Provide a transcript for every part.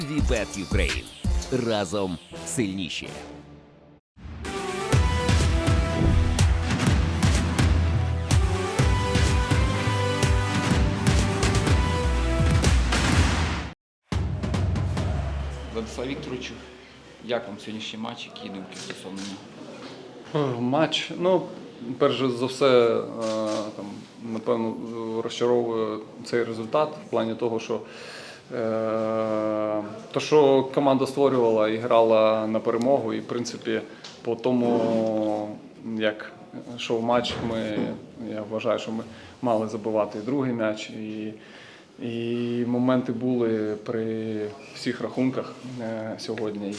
Вібет Юкрейн. Разом сильніші. Владислав Вікторовичу, як вам сьогоднішній матч, які думки стосовно нього? Е, Матч. Ну, перш за все, е, там, напевно, розчаровує цей результат в плані того, що е, то, що команда створювала і грала на перемогу, і в принципі, по тому, як йшов матч, ми, я вважаю, що ми мали забивати і другий м'яч. І, і моменти були при всіх рахунках е, сьогодні. І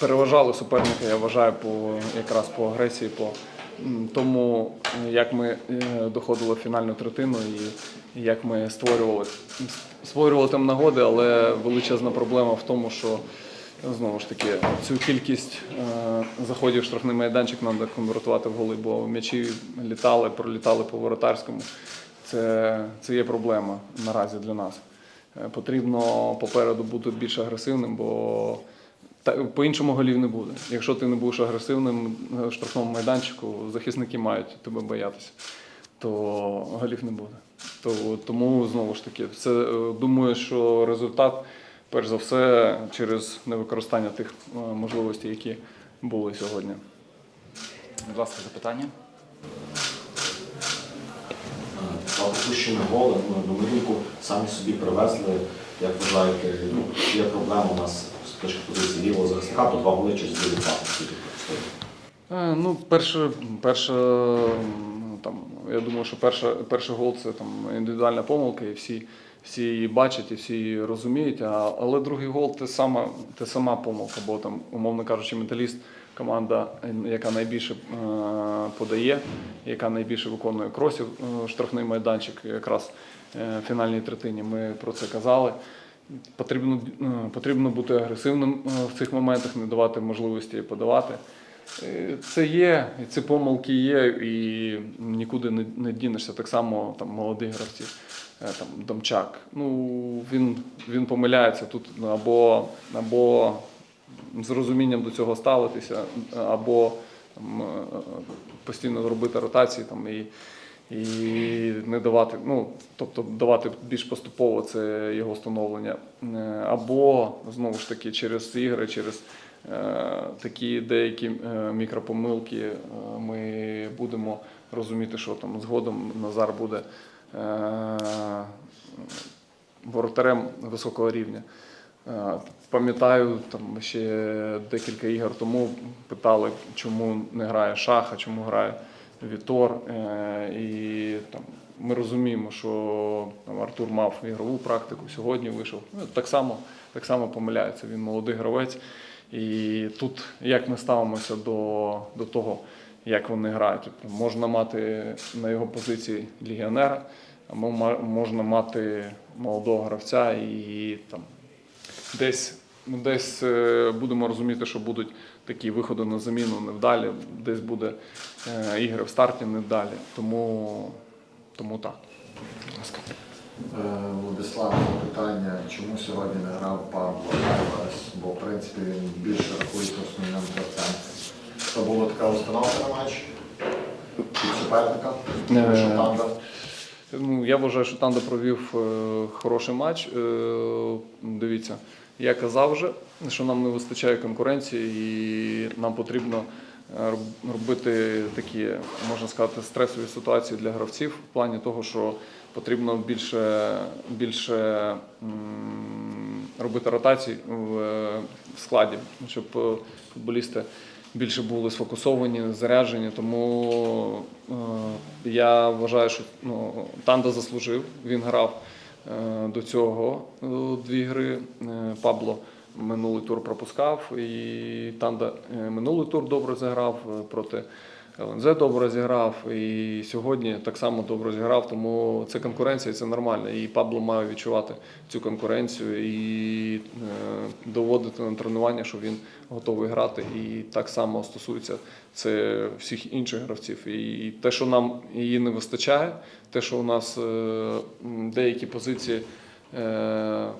переважали суперника, я вважаю, по якраз по агресії, по тому, як ми е, доходили в фінальну третину і як ми створювали створювали там нагоди, але величезна проблема в тому, що знову ж таки цю кількість е, заходів в штрафний майданчик треба конвертувати в голи, бо м'ячі літали, пролітали по воротарському. Це, це є проблема наразі для нас. Е, Потрібно попереду бути більш агресивним, бо по-іншому голів не буде. Якщо ти не будеш агресивним в штрафному майданчику, захисники мають тебе боятися, то голів не буде. То, тому знову ж таки, це е, думаю, що результат, перш за все, через невикористання тих е, можливостей, які були сьогодні. Будь ласка, запитання. Два пропущені голи, ну, на мою думку, самі собі привезли. Як вважаєте, ну, є проблема у нас з точки позиції лівого захисника, то два голи через білі пасти. Е, Ну, перше, перше, ну, там, я думаю, що перша, перший гол це там індивідуальна помилка, і всі, всі її бачать, і всі її розуміють. А, але другий гол це сама, це сама помилка, бо там, умовно кажучи, металіст команда, е, яка найбільше е, подає, яка найбільше виконує кросів штрафний майданчик, якраз в фінальній третині. Ми про це казали. Потрібно, потрібно бути агресивним в цих моментах, не давати можливості подавати. Е, Це є, ці помилки є, і нікуди не, не дінешся. Так само там молоді гравці, е, там Домчак. Ну він, він помиляється тут або, або з розумінням до цього ставитися, або там, е, постійно робити ротації там і. І не давати, ну тобто давати більш поступово це його становлення. Або знову ж таки через ігри, через такі деякі е, мікропомилки е, ми будемо розуміти, що там згодом Назар буде е, воротарем високого рівня. Е, Пам'ятаю, там ще декілька ігор тому питали, чому не грає Шаха, чому грає Вітор. Е, І там ми розуміємо, що там, Артур мав ігрову практику, сьогодні вийшов. Ну, так само, так само помиляється. Він молодий гравець. І тут як ми ставимося до, до того, як вони грають. Тобто можна мати на його позиції легіонера, а можна мати молодого гравця і там десь, ну, десь е, будемо розуміти, що будуть такі виходи на заміну невдалі, десь буде е, ігри в старті невдалі. Тому, тому так. Е, Владислав, питання, чому сьогодні не грав Павло Альварес, бо в принципі він більше рахується основним гравцем. Це була така установка на матч від суперника, Е, що Танда. Ну, я вважаю, що Танда провів е, хороший матч. Е, дивіться, я казав вже, що нам не вистачає конкуренції, і нам потрібно е, робити такі, можна сказати, стресові ситуації для гравців в плані того, що потрібно більше, більше робити ротацій в складі, щоб е, футболісти більше були сфокусовані, заряджені. Тому е, я вважаю, що ну, Танда заслужив. Він грав е, до цього дві гри. Пабло минулий тур пропускав, і Танда е, минулий тур добре зіграв е, проти. ЛНЗ добре зіграв і сьогодні так само добре зіграв, тому це конкуренція, це нормально. І Пабло має відчувати цю конкуренцію і е, доводити на тренування, що він готовий грати. І так само стосується це всіх інших гравців. І те, що нам її не вистачає, те, що у нас деякі позиції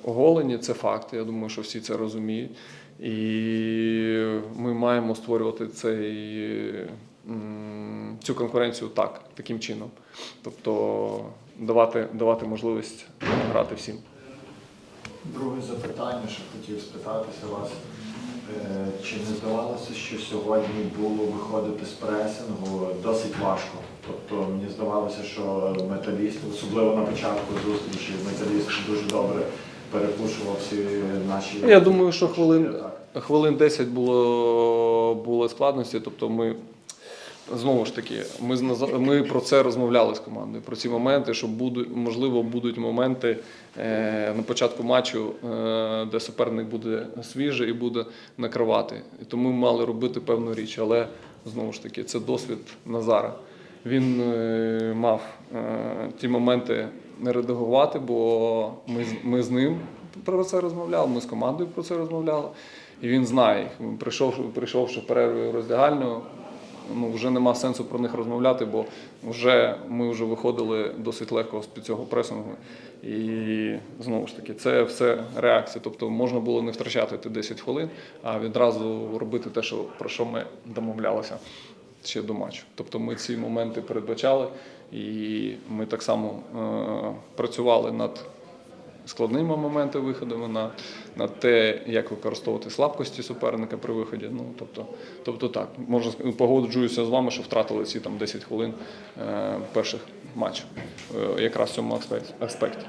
оголені, це факт. Я думаю, що всі це розуміють. І ми маємо створювати цей, цю конкуренцію так, таким чином. Тобто давати, давати можливість грати всім. Друге запитання, що хотів спитатися вас. Е, Чи не здавалося, що сьогодні було виходити з пресингу досить важко? Тобто мені здавалося, що металіст, особливо на початку зустрічі, металіст дуже добре перепушував всі наші. Я думаю, що хвилин, хвилин 10 було, було складності. Тобто ми знову ж таки, ми, ми про це розмовляли з командою, про ці моменти, що будуть, можливо, будуть моменти е, на початку матчу, е, де суперник буде свіжий і буде накривати. І тому ми мали робити певну річ. Але знову ж таки, це досвід Назара. Він е, мав е, ті моменти не редагувати, бо ми, ми з ним про це розмовляли, ми з командою про це розмовляли. І він знає їх. Прийшов, прийшовши перерву роздягальну, ну, вже нема сенсу про них розмовляти, бо вже ми вже виходили досить легко з під цього пресингу. І знову ж таки, це все реакція. Тобто можна було не втрачати ті 10 хвилин, а відразу робити те, що, про що ми домовлялися ще до матчу. Тобто ми ці моменти передбачали, і ми так само е, працювали над складними моментами виходами на, на те, як використовувати слабкості суперника при виході. Ну тобто, тобто так, можна погоджуюся з вами, що втратили ці там 10 хвилин е, перших матчів, е, якраз в цьому аспекті.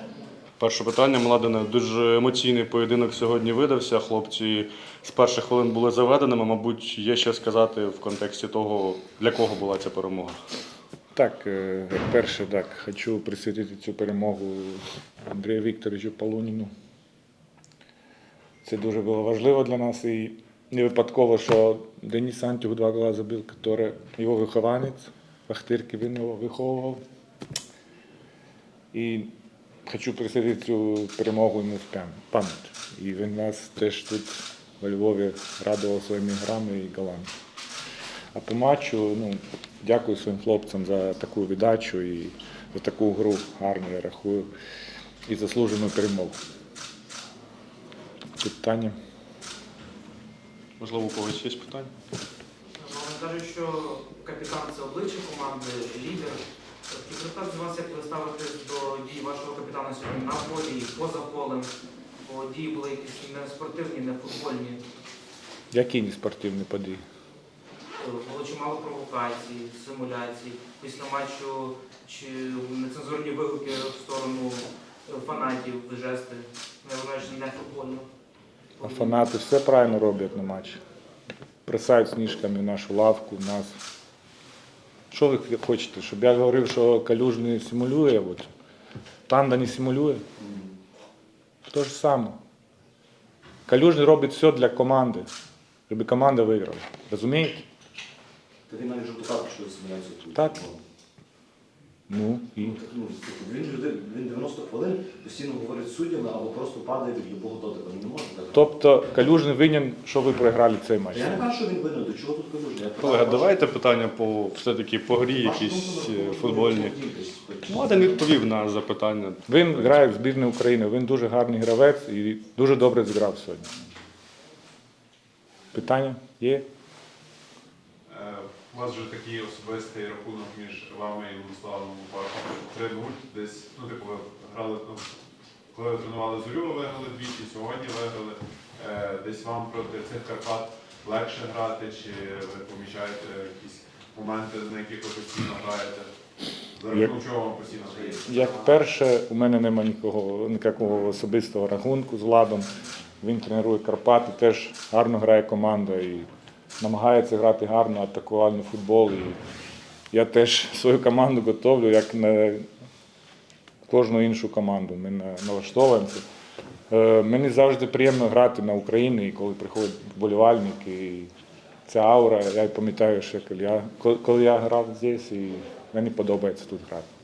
Перше питання, Младене. Дуже емоційний поєдинок сьогодні видався. Хлопці з перших хвилин були заведеними. Мабуть, є що сказати в контексті того, для кого була ця перемога. Так, е, перше, так, хочу присвятити цю перемогу Андрію Вікторовичу Полуніну. Це дуже було важливо для нас і не випадково, що Деніс Антюх два гола забив, який його вихованець, Вахтирки він його виховував. І хочу присвятити цю перемогу йому в пам'ять. І він нас теж тут во Львові радував своїми грами і голами. А по матчу, ну, дякую своїм хлопцям за таку віддачу і за таку гру гарну, я рахую, і заслужену перемогу. Питання. Можливо, у когось є питання? Вони кажуть, що капітан це обличчя команди, лідер. Чи звертався вас, як ви ставитесь до дій вашого капітана сьогодні на полі, і поза полем? Бо дії були якісь не спортивні, не футбольні. Які не спортивні події? Було чимало провокацій, симуляцій. Після матчу чи нецензурні вигуки в сторону фанатів, жести. Я вважаю, що не футбольно. А фанати все правильно роблять на матчі. Присають сніжками в нашу лавку, в нас. Що ви хочете? Щоб я говорив, що калюжний симулює? От. Панда не симулює? То ж саме. Калюжний робить все для команди, щоб команда виграла. Розумієте? Та він навіть жовтока що змінився тут. Так. Ну і. Ну, так, ну, типу, він, люди, він 90 хвилин постійно говорить з суддями або просто падає від любого дотику. Він не може так. Тобто калюжний винен, що ви програли цей матч. Я не кажу, що він винен, до чого тут кажу. Я Колега, давайте питання по все-таки по грі, якісь е, футбольні. поділитесь. Младен відповів на запитання. Він грає в збірну України, він дуже гарний гравець і дуже добре зіграв сьогодні. Питання є? Е, У вас вже такий особистий рахунок між вами і Владиславом Лупаком 3-0. Десь, ну, типу, ви грали, ну, коли ви тренували зорю, ви виграли двічі, сьогодні виграли. Е, Десь вам проти цих Карпат легше грати, чи ви помічаєте якісь моменти, на яких ви постійно граєте? За Як- рахунок чого вам постійно здається? Як перше, у мене немає нікого, ніякого особистого рахунку з Владом. Він тренує Карпати, теж гарно грає команда і намагається грати гарно, атакувальний футбол. І я теж свою команду готовлю, як на кожну іншу команду. Ми налаштовуємося. Е, Мені завжди приємно грати на Україні, і коли приходять вболівальники. І ця аура, я пам'ятаю, що коли я, коли я грав здесь, і мені подобається тут грати.